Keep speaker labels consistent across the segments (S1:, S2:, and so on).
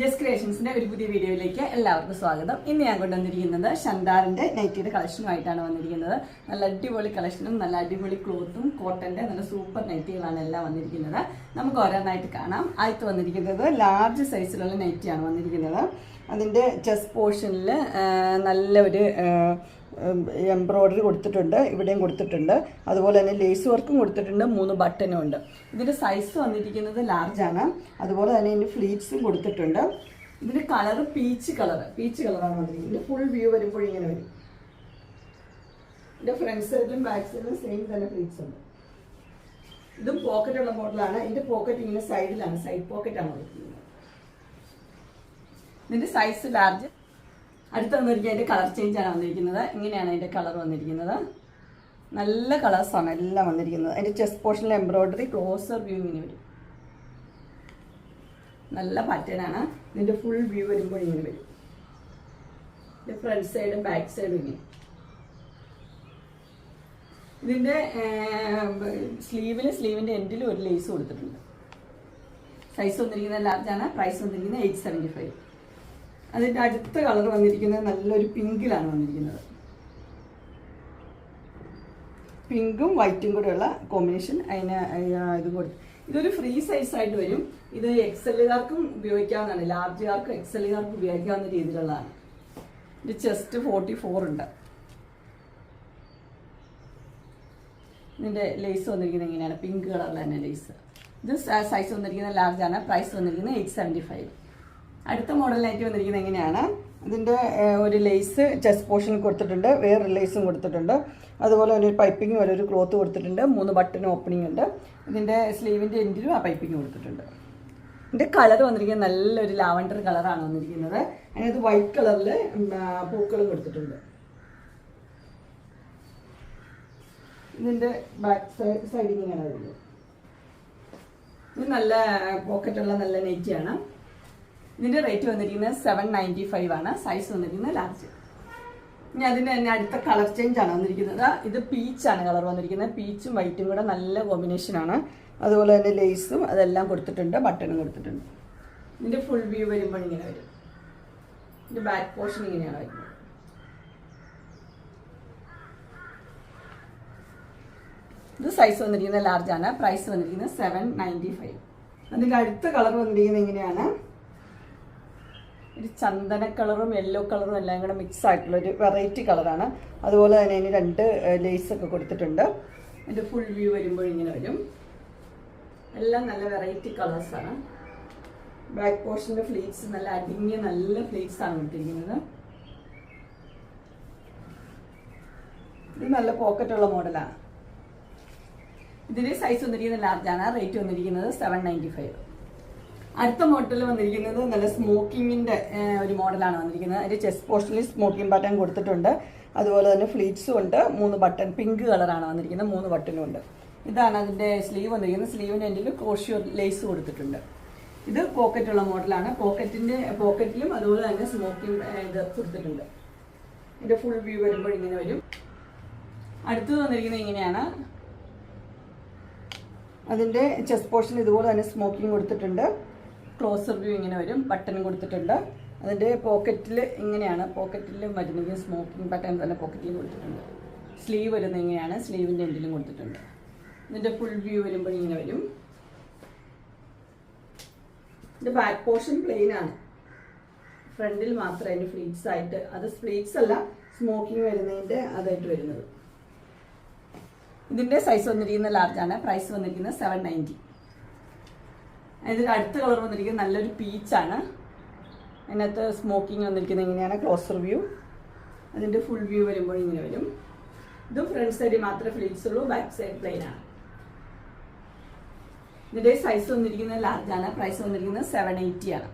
S1: Just ക്രിയേഷൻസിന്റെ ഒരു പുതിയ വീഡിയോയിലേക്ക് എല്ലാവർക്കും സ്വാഗതം. ഇന്ന് ഞാൻ കൊണ്ടുവന്നിരിക്കുന്നത് ഷന്താറിന്റെ നൈറ്റിയുടെ കളക്ഷനുമായിട്ടാണ് വന്നിരിക്കുന്നത്. നല്ല അടിപൊളി കളക്ഷനും നല്ല അടിപൊളി ക്ലോത്തും കോട്ടന്റെ നല്ല സൂപ്പർ നൈറ്റികളാണ് എല്ലാം വന്നിരിക്കുന്നത്. നമുക്ക് ഓരോന്നായിട്ട് കാണാം. ആദ്യത്തെ വന്നിരിക്കുന്നത് ലാർജ് സൈസിലുള്ള നൈറ്റിയാണ് വന്നിരിക്കുന്നത്. അതിന്റെ ചെസ്റ്റ് പോർഷനിൽ നല്ലൊരു എംബ്രോയ്ഡറി കൊടുത്തിട്ടുണ്ട് ഇവിടെയും കൊടുത്തിട്ടുണ്ട്. അതുപോലെ തന്നെ ലേസ് വർക്കും കൊടുത്തിട്ടുണ്ട് മൂന്ന് ബട്ടനും ഉണ്ട്. ഇതിന്റെ സൈസ് വന്നിരിക്കുന്നത് ലാർജാണ് അതുപോലെ തന്നെ ഇതിന്റെ ഫ്ലീറ്റ്സും കൊടുത്തിട്ടുണ്ട്. ഇതിന്റെ കളർ പീച്ച് കളർ പീച്ച് കളറാണ് വന്നിരിക്കുന്നത്. ഫുൾ വ്യൂ വരുമ്പോൾ ഇങ്ങനെ വരും. ഇതിന്റെ ഫ്രണ്ട് സൈഡിലും ബാക്ക് സൈഡിലും സെയിം തന്നെ ഫ്ലീറ്റ്സ് ഉണ്ട്. ഇതും പോക്കറ്റുള്ള മോഡലാണ് ഇതിന്റെ പോക്കറ്റ് ഇങ്ങനെ സൈഡിലാണ് സൈഡ് പോക്കറ്റാണ് കൊടുക്കുന്നത് ഇതിന്റെ സൈസ് ലാർജ് അടുത്ത വന്നിരിക്കുക അതിന്റെ കളർ ആണ് വന്നിരിക്കുന്നത്. ഇങ്ങനെയാണ് അതിന്റെ കളർ വന്നിരിക്കുന്നത്. നല്ല കളേഴ്സാണ് എല്ലാം വന്നിരിക്കുന്നത്. അതിന്റെ ചെസ്റ്റ് പോർഷനിൽ എംബ്രോയിഡറി ക്ലോസർ വ്യൂ ഇങ്ങനെ വരും. നല്ല പാറ്റേണാണ് ഇതിന്റെ ഫുൾ വ്യൂ വരുമ്പോൾ ഇങ്ങനെ വരും. ഇതിന്റെ ഫ്രണ്ട് സൈഡും ബാക്ക് സൈഡും ഇങ്ങനെ. സ്ലീവിൽ സ്ലീവിന്റെ എൻഡിലും ഒരു ലേസ് കൊടുത്തിട്ടുണ്ട്. സൈസ് വന്നിരിക്കുന്നത് ലാർജാണ് പ്രൈസ് വന്നിരിക്കുന്നത് എയ്റ്റ് സെവന്റി ഫൈവ് അതിന്റെ അടുത്ത കളർ വന്നിരിക്കുന്നത് നല്ലൊരു പിങ്കിലാണ് വന്നിരിക്കുന്നത്. പിങ്കും വൈറ്റും കൂടെയുള്ള കോമ്പിനേഷൻ അതിന് ഇത് കൊടുത്തു ഇതൊരു ഫ്രീ സൈസ് ആയിട്ട് വരും. ഇത് എക്സലുകാർക്കും ഉപയോഗിക്കാവുന്നതാണ്. ലാർജുകാർക്കും എക്സലുകാർക്കും ഉപയോഗിക്കാവുന്ന രീതിയിലുള്ളതാണ്. ഇത് ചെസ്റ്റ് ഫോർട്ടി ഫോർ ഉണ്ട്. ഇതിന്റെ ലേസ് വന്നിരിക്കുന്നത് എങ്ങനെയാണ് പിങ്ക് കളറിൽ തന്നെ ലേസ് ഇത് സൈസ് വന്നിരിക്കുന്നത് ലാർജാണ് പ്രൈസ് വന്നിരിക്കുന്നത് എയ്റ്റ് സെവന്റി ഫൈവ് അടുത്ത മോഡലിനായിട്ട് വന്നിരിക്കുന്നത് എങ്ങനെയാണ്? ഇതിന്റെ ഒരു ലേസ് ചെസ്റ്റ് പോർഷൻ കൊടുത്തിട്ടുണ്ട്. വേറെ ലേസും കൊടുത്തിട്ടുണ്ട്. അതുപോലെ ഒരു പൈപ്പിംഗ് പോലെ ഒരു ക്ലോത്ത് കൊടുത്തിട്ടുണ്ട്. മൂന്ന് ബട്ടൺ ഓപ്പണിംഗ് ഉണ്ട്. ഇതിന്റെ സ്ലീവിന്റെ എൻഡിലും ആ പൈപ്പിംഗ് കൊടുത്തിട്ടുണ്ട്. ഇതിന്റെ കളർ വന്നിരിക്കുന്നത് നല്ലൊരു ലാവൻഡർ കളറാണ് വന്നിരിക്കുന്നത്. അതിനകത്ത് വൈറ്റ് കളറിൽ പൂക്കളും കൊടുത്തിട്ടുണ്ട്. ഇതിന്റെ ബാക്ക് സൈഡ് ഇങ്ങനെ വരുന്നത് ഇത് നല്ല പോക്കറ്റുള്ള നല്ല നെറ്റിയാണ്. ഇതിന്റെ റേറ്റ് വന്നിരിക്കുന്നത് സെവൻ നയന്റി ഫൈവ് ആണ്. സൈസ് വന്നിരിക്കുന്നത് ലാർജ് ഇനി അതിന് തന്നെ അടുത്ത കളർ ചേഞ്ച് ആണ് വന്നിരിക്കുന്നത്. ഇത് പീച്ചാണ് കളർ വന്നിരിക്കുന്നത്. പീച്ചും വൈറ്റും കൂടെ നല്ല കോമ്പിനേഷൻ ആണ്. അതുപോലെ തന്നെ ലേസും അതെല്ലാം കൊടുത്തിട്ടുണ്ട്. ബട്ടണും കൊടുത്തിട്ടുണ്ട്. ഇതിന്റെ ഫുൾ വ്യൂ വരുമ്പോൾ ഇങ്ങനെ വരും. ഇതിന്റെ ബാക്ക് പോർഷൻ ഇങ്ങനെയാണ് വരുന്നത്. ഇത് സൈസ് വന്നിരിക്കുന്നത് ലാർജ് ആണ്. പ്രൈസ് വന്നിരിക്കുന്നത് സെവൻ നയന്റി ഫൈവ് അതിന്റെ അടുത്ത കളർ വന്നിരിക്കുന്നത് ഇങ്ങനെയാണ്. ഒരു ചന്ദന കളറും യെല്ലോ കളറും എല്ലാം കൂടെ മിക്സ് ആയിട്ടുള്ള ഒരു വെറൈറ്റി കളറാണ് അതുപോലെ തന്നെ ഇനി രണ്ട് ലേസ് ഒക്കെ കൊടുത്തിട്ടുണ്ട്. അതിന്റെ ഫുൾ വ്യൂ വരുമ്പോൾ ഇങ്ങനെ വരും. എല്ലാം നല്ല വെറൈറ്റി കളേഴ്സാണ് ബാക്ക് പോർഷന്റെ ഫ്ലീറ്റ്സ് നല്ല അടിങ്ങിയ നല്ല ഫ്ലീറ്റ്സ് ആണ് കിട്ടിയിരിക്കുന്നത് ഇത് നല്ല പോക്കറ്റുള്ള മോഡലാണ് ഇതിന്റെ സൈസ് വന്നിരിക്കുന്നത് ലാർജാണ് റേറ്റ് വന്നിരിക്കുന്നത് സെവൻ നയന്റി ഫൈവ് അടുത്ത മോഡൽ വന്നിരിക്കുന്നത് നല്ല സ്മോക്കിങ്ങിന്റെ ഒരു മോഡലാണ് വന്നിരിക്കുന്നത്. അതിന്റെ ചെസ്റ്റ് പോർഷനിൽ സ്മോക്കിംഗ് ബട്ടൺ കൊടുത്തിട്ടുണ്ട്. അതുപോലെ തന്നെ ഫ്ലീറ്റ്സും ഉണ്ട്. മൂന്ന് ബട്ടൺ പിങ്ക് കളറാണ് വന്നിരിക്കുന്നത്. മൂന്ന് ബട്ടണും ഉണ്ട്. ഇതാണ് അതിന്റെ സ്ലീവ് വന്നിരിക്കുന്നത്. സ്ലീവിന്റെ എൻഡിൽ ക്രോഷ്യോ ലേസ് കൊടുത്തിട്ടുണ്ട്. ഇത് പോക്കറ്റുള്ള മോഡലാണ് പോക്കറ്റിന്റെ പോക്കറ്റിലും അതുപോലെ തന്നെ സ്മോക്കിംഗ് ഇത് കൊടുത്തിട്ടുണ്ട്. ഇതിന്റെ ഫുൾ വ്യൂ വരുമ്പോൾ ഇങ്ങനെ വരും. അടുത്തത് വന്നിരിക്കുന്നത് ഇങ്ങനെയാണ്. അതിന്റെ ചെസ്റ്റ് പോർഷൻ ഇതുപോലെ തന്നെ സ്മോക്കിംഗ് കൊടുത്തിട്ടുണ്ട്. ക്ലോസർ വ്യൂ ഇങ്ങനെ വരും. ബട്ടൺ കൊടുത്തിട്ടുണ്ട്. അതിന്റെ പോക്കറ്റിൽ ഇങ്ങനെയാണ്. പോക്കറ്റിൽ വരുന്നെങ്കിൽ സ്മോക്കിംഗ് ബട്ടൺ തന്നെ പോക്കറ്റിൽ കൊടുത്തിട്ടുണ്ട്. സ്ലീവ് വരുന്നത് ഇങ്ങനെയാണ്. സ്ലീവിന്റെ എൻഡിലും കൊടുത്തിട്ടുണ്ട്. ഇതിന്റെ ഫുൾ വ്യൂ വരുമ്പോൾ ഇങ്ങനെ വരും. ഇതിന്റെ ബാക്ക് പോർഷൻ പ്ലെയിൻ ആണ്. ഫ്രണ്ടിൽ മാത്രം അതിന്റെ ഫ്ലീറ്റ്സ് ആയിട്ട്. അത് ഫ്ലീറ്റ്സ് അല്ല സ്മോക്കിംഗ് വരുന്നതിന്റെ അതായിട്ട് വരുന്നത്. ഇതിന്റെ സൈസ് വന്നിരിക്കുന്ന ലാർജാണ് പ്രൈസ് വന്നിരിക്കുന്നത് സെവൻ നയന്റി ഇതിന്റെ അടുത്ത കളർ വന്നിരിക്കുന്നത് നല്ലൊരു പീച്ചാണ്. അതിനകത്ത് സ്മോക്കിംഗ് വന്നിരിക്കുന്നത് ഇങ്ങനെയാണ് ക്ലോസർ വ്യൂ അതിന്റെ ഫുൾ വ്യൂ വരുമ്പോൾ ഇങ്ങനെ വരും. ഇതും ഫ്രണ്ട് സൈഡിൽ മാത്രമേ ഫ്ലീറ്റ്സ് ഉള്ളൂ ബാക്ക് സൈഡ് പ്ലെയിൻ ആണ്. ഇതിന്റെ സൈസ് വന്നിരിക്കുന്നത് ലാർജാണ് പ്രൈസ് വന്നിരിക്കുന്നത് സെവൻ എയ്റ്റി ആണ്.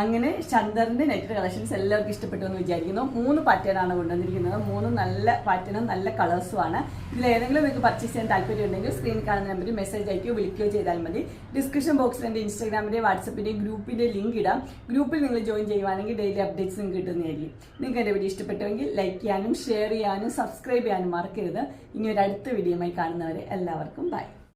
S1: അങ്ങനെ ശങ്കറിന്റെ നെറ്റ് കളക്ഷൻസ് എല്ലാവർക്കും ഇഷ്ടപ്പെട്ടു എന്ന് വിചാരിക്കുന്നു. മൂന്ന് പാറ്റേണാണ് കൊണ്ടുവന്നിരിക്കുന്നത്. മൂന്ന് നല്ല പാറ്റേണും നല്ല കളേഴ്സും ആണ്. ഇതിൽ ഏതെങ്കിലും നിങ്ങൾക്ക് പർച്ചേസ് ചെയ്യാൻ താല്പര്യം ഉണ്ടെങ്കിൽ സ്ക്രീനിൽ കാണുന്ന നമ്പറിൽ മെസ്സേജ് അയക്കുകയോ വിളിക്കുകയോ ചെയ്താൽ മതി. ഡിസ്ക്രിപ്ഷൻ ബോക്സിൽ എന്റെ ഇൻസ്റ്റാഗ്രാമിന്റെ വാട്സപ്പിന്റെ ഗ്രൂപ്പിന്റെ ലിങ്ക് ഇടാം. ഗ്രൂപ്പിൽ നിങ്ങൾ ജോയിൻ ചെയ്യുവാണെങ്കിൽ ഡെയിലി അപ്ഡേറ്റ്സ് നിങ്ങൾക്ക് കിട്ടുന്നതായിരിക്കും. നിങ്ങൾക്ക് എന്റെ വീഡിയോ ഇഷ്ടപ്പെട്ടുവെങ്കിൽ ലൈക്ക് ചെയ്യാനും ഷെയർ ചെയ്യാനും സബ്സ്ക്രൈബ് ചെയ്യാനും മറക്കരുത്. ഇനി ഒരു അടുത്ത വീഡിയോയുമായി കാണുന്നവരെ എല്ലാവർക്കും ബൈ